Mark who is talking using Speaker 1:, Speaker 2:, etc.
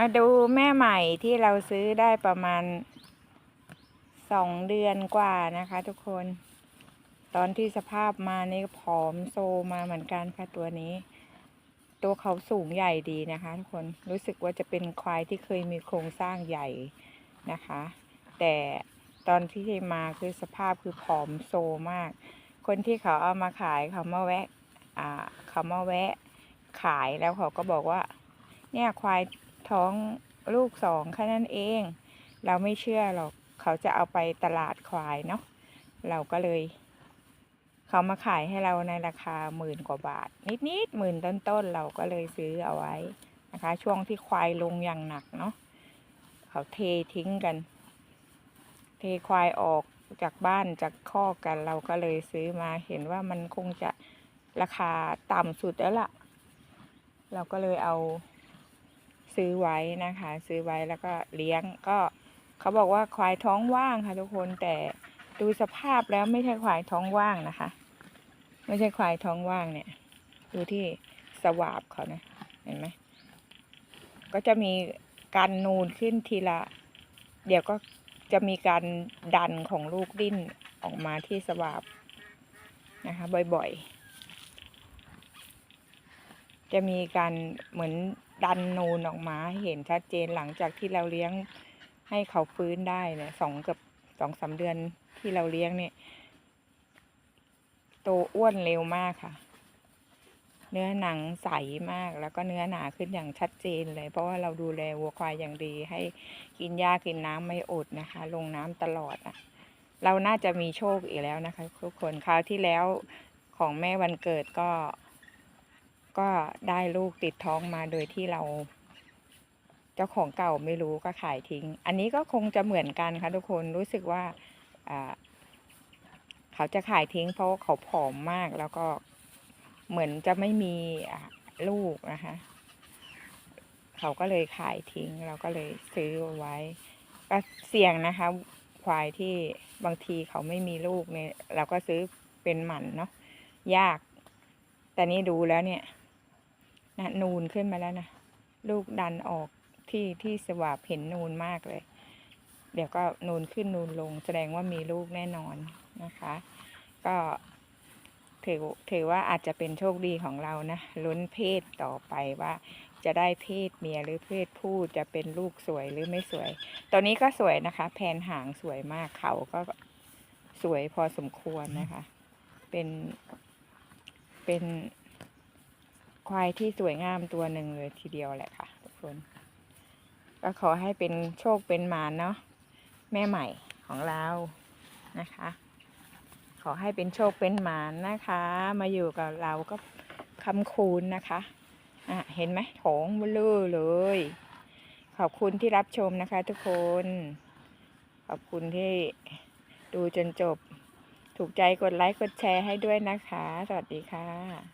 Speaker 1: มาดูแม่ใหม่ที่เราซื้อได้ประมาณสองเดือนกว่านะคะทุกคน ตอนที่สภาพมานี่ผอมโซมาเหมือนกันค่ะตัวนี้ ตัวเขาสูงใหญ่ดีนะคะ ทุกคนรู้สึกว่าจะเป็นควายที่เคยมีโครงสร้างใหญ่นะคะ แต่ตอนที่มาคือสภาพคือผอมโซมาก คนที่เขาเอามาขายเขามาแวะ อ่าเขามาแวะขายแล้วเขาก็บอกว่า เนี่ยควาย ท้องลูกสองแค่นั้นเอง เราไม่เชื่อหรอกเขาจะเอาไปตลาดควายเนาะเราก็เลย เขามาขายให้เราในราคาหมื่นกว่าบาท นิดๆหมื่นต้นๆเราก็เลยซื้อเอาไว้นะคะ ช่วงที่ควายลงอย่างหนักเนาะเขาเททิ้งกัน เทควายออกจากบ้านจากคอกกันเราก็เลยซื้อมาเห็นว่ามันคงจะราคาต่ำสุดแล้วล่ะ เราก็เลยเอา ซื้อไว้นะคะ ซื้อไว้แล้วก็เลี้ยงก็เขาบอกว่าควายท้องว่างค่ะทุกคนแต่ดูสภาพแล้วไม่ใช่ควายท้องว่างนะคะ ไม่ใช่ควายท้องว่างเนี่ย ดูที่สวาบเขานะเห็นไหมก็จะมีการนูนขึ้นทีละ เดี๋ยวก็จะมีการดันของลูกดิ้นออกมาที่สวาบนะคะ บ่อยๆ จะมีการเหมือน ดันนูนออกมาให้เห็นชัดเจนหลังจากที่เราเลี้ยงให้เขาฟื้นได้เนี่ยสองกับสองสามเดือนที่เราเลี้ยงเนี่ย โตอ้วนเร็วมากค่ะ เนื้อหนังใสมากแล้วก็เนื้อหนาขึ้นอย่างชัดเจนเลย เพราะว่าเราดูแลวัวควายอย่างดี ให้กินหญ้ากินน้ำไม่อดนะคะ ลงน้ำตลอดอะเราน่าจะมีโชคอีกแล้วนะคะ ทุกคนคราวที่แล้วของแม่วันเกิดก็ ก็ได้ลูกติดท้องมาโดยที่เรา เจ้าของเก่าไม่รู้ก็ขายทิ้ง อันนี้ก็คงจะเหมือนกันค่ะทุกคนรู้สึกว่าเขาจะขายทิ้งเพราะเขาผอมมากแล้วก็เหมือนจะไม่มีลูกนะคะ เขาก็เลยขายทิ้งเราก็เลยซื้อเอาไว้ ก็เสี่ยงนะคะ ควายที่บางทีเขาไม่มีลูกเนี่ยเราก็ซื้อเป็นหมันเนาะยาก แต่นี่ดูแล้วเนี่ย นะนูนขึ้นมาแล้วนะ ลูกดันออกที่ที่สวาบเห็นนูนมากเลย เดี๋ยวก็นูนขึ้นนูนลง แสดงว่ามีลูกแน่นอนนะคะ ก็ถือถือว่าอาจจะเป็นโชคดีของเรานะลุ้นเพศต่อไปว่า จะได้เพศเมียหรือเพศผู้จะเป็นลูกสวยหรือไม่สวย ตัวนี้ก็สวยนะคะ แผนหางสวยมากเขาก็สวยพอสมควรนะคะ เป็นเป็น ควายที่สวยงามตัวหนึ่งเลยทีเดียวแหละค่ะ ทุกคน ก็ขอให้เป็นโชคเป็นหมานเนาะแม่ใหม่ของเรานะคะ ขอให้เป็นโชคเป็นหมานนะคะ มาอยู่กับเราก็คำคูณนะคะอะเห็นไหมโถงบลอเลย ขอบคุณที่รับชมนะคะ ทุกคน ขอบคุณที่ดูจนจบ ถูกใจกดไลค์กดแชร์ให้ด้วยนะคะ สวัสดีค่ะ